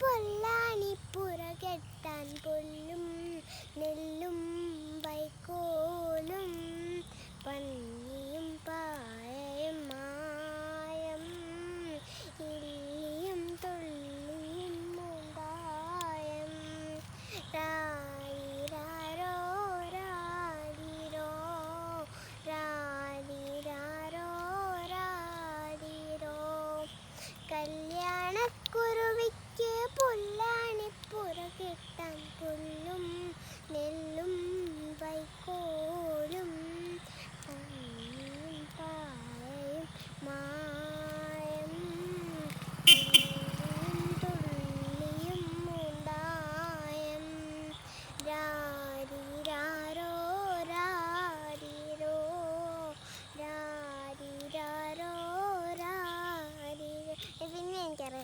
പൊല്ലാണി പുറ ഓണക്കുരുവിക്ക് പുല്ലാണ് പുറകിട്ടം പുല്ലും നെല്ലും വൈക്കോലും പാറയും മാ ಹೆಂಗ್ ಯಾರ್ ಹೇಳಿ